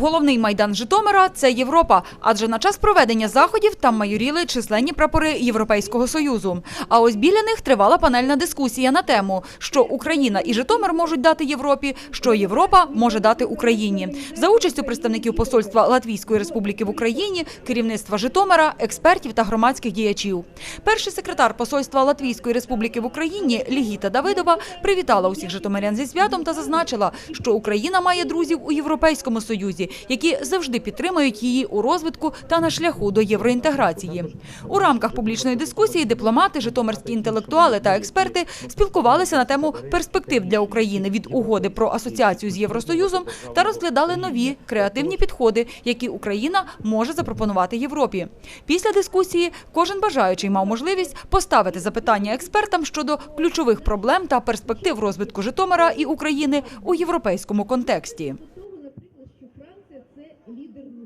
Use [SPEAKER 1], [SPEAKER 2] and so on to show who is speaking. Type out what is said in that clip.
[SPEAKER 1] Головний майдан Житомира це Європа, адже на час проведення заходів там майоріли численні прапори Європейського союзу. А ось біля них тривала панельна дискусія на тему, що Україна і Житомир можуть дати Європі, що Європа може дати Україні. За участю представників посольства Латвійської Республіки в Україні, керівництва Житомира, експертів та громадських діячів. Перший секретар посольства Латвійської Республіки в Україні Лігіта Давидова привітала усіх житомирян зі святом та зазначила, що Україна має друзів у Європейському Союзі, які завжди підтримують її у розвитку та на шляху до євроінтеграції. У рамках публічної дискусії дипломати, житомирські інтелектуали та експерти спілкувалися на тему перспектив для України від угоди про асоціацію з Євросоюзом та розглядали нові креативні підходи, які Україна може запропонувати Європі. Після дискусії кожен бажаючий мав можливість поставити запитання експертам щодо ключових проблем та перспектив розвитку Житомира і України у європейському контексті лідер.